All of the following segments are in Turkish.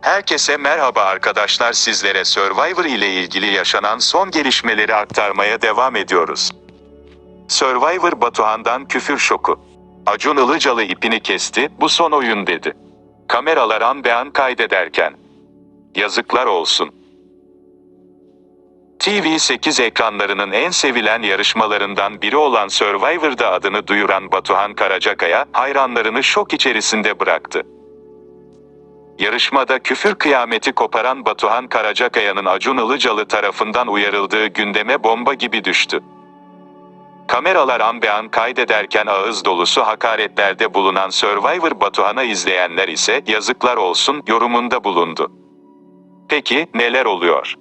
Herkese merhaba arkadaşlar sizlere Survivor ile ilgili yaşanan son gelişmeleri aktarmaya devam ediyoruz. Survivor Batuhan'dan küfür şoku. Acun Ilıcalı ipini kesti, bu son oyun dedi. Kameralar an be an kaydederken. Yazıklar olsun. TV8 ekranlarının en sevilen yarışmalarından biri olan Survivor'da adını duyuran Batuhan Karacakaya, hayranlarını şok içerisinde bıraktı. Yarışmada küfür kıyameti koparan Batuhan Karacakaya'nın Acun Ilıcalı tarafından uyarıldığı gündeme bomba gibi düştü. Kameralar an be an kaydederken ağız dolusu hakaretlerde bulunan Survivor Batuhan'a izleyenler ise yazıklar olsun yorumunda bulundu. Peki neler oluyor?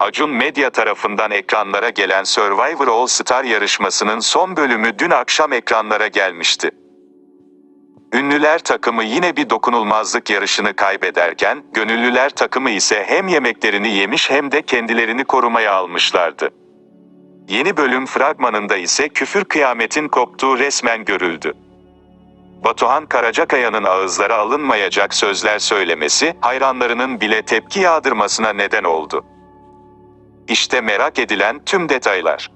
Acun Medya tarafından ekranlara gelen Survivor All Star yarışmasının son bölümü dün akşam ekranlara gelmişti. Ünlüler takımı yine bir dokunulmazlık yarışını kaybederken, gönüllüler takımı ise hem yemeklerini yemiş hem de kendilerini korumaya almışlardı. Yeni bölüm fragmanında ise küfür kıyametin koptuğu resmen görüldü. Batuhan Karacakaya'nın ağızlara alınmayacak sözler söylemesi, hayranlarının bile tepki yağdırmasına neden oldu. İşte merak edilen tüm detaylar.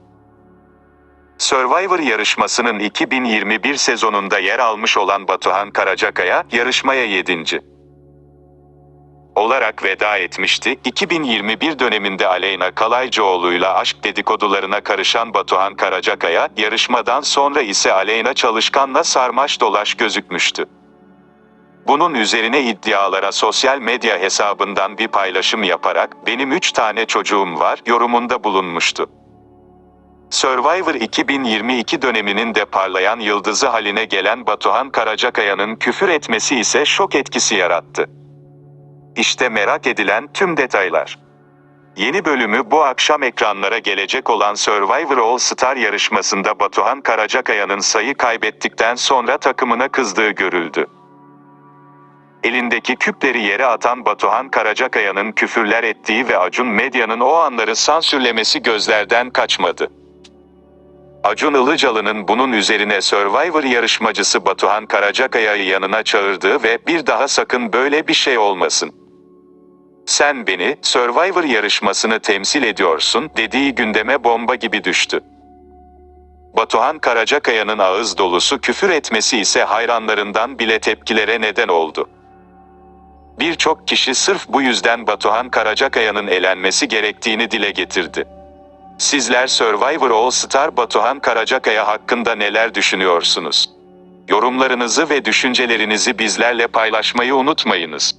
Survivor yarışmasının 2021 sezonunda yer almış olan Batuhan Karacakaya, yarışmaya 7. olarak veda etmişti. 2021 döneminde Aleyna Kalaycıoğlu'yla aşk dedikodularına karışan Batuhan Karacakaya, yarışmadan sonra ise Aleyna Çalışkan'la sarmaş dolaş gözükmüştü. Bunun üzerine iddialara sosyal medya hesabından bir paylaşım yaparak benim 3 tane çocuğum var yorumunda bulunmuştu. Survivor 2022 döneminin de parlayan yıldızı haline gelen Batuhan Karacakaya'nın küfür etmesi ise şok etkisi yarattı. İşte merak edilen tüm detaylar. Yeni bölümü bu akşam ekranlara gelecek olan Survivor All Star yarışmasında Batuhan Karacakaya'nın sayı kaybettikten sonra takımına kızdığı görüldü. Elindeki küpleri yere atan Batuhan Karacakaya'nın küfürler ettiği ve Acun Medya'nın o anları sansürlemesi gözlerden kaçmadı. Acun Ilıcalı'nın bunun üzerine Survivor yarışmacısı Batuhan Karacakaya'yı yanına çağırdığı ve bir daha sakın böyle bir şey olmasın. Sen beni, Survivor yarışmasını temsil ediyorsun dediği gündeme bomba gibi düştü. Batuhan Karacakaya'nın ağız dolusu küfür etmesi ise hayranlarından bile tepkilere neden oldu. Birçok kişi sırf bu yüzden Batuhan Karacakaya'nın elenmesi gerektiğini dile getirdi. Sizler Survivor All Star Batuhan Karacakaya hakkında neler düşünüyorsunuz? Yorumlarınızı ve düşüncelerinizi bizlerle paylaşmayı unutmayınız.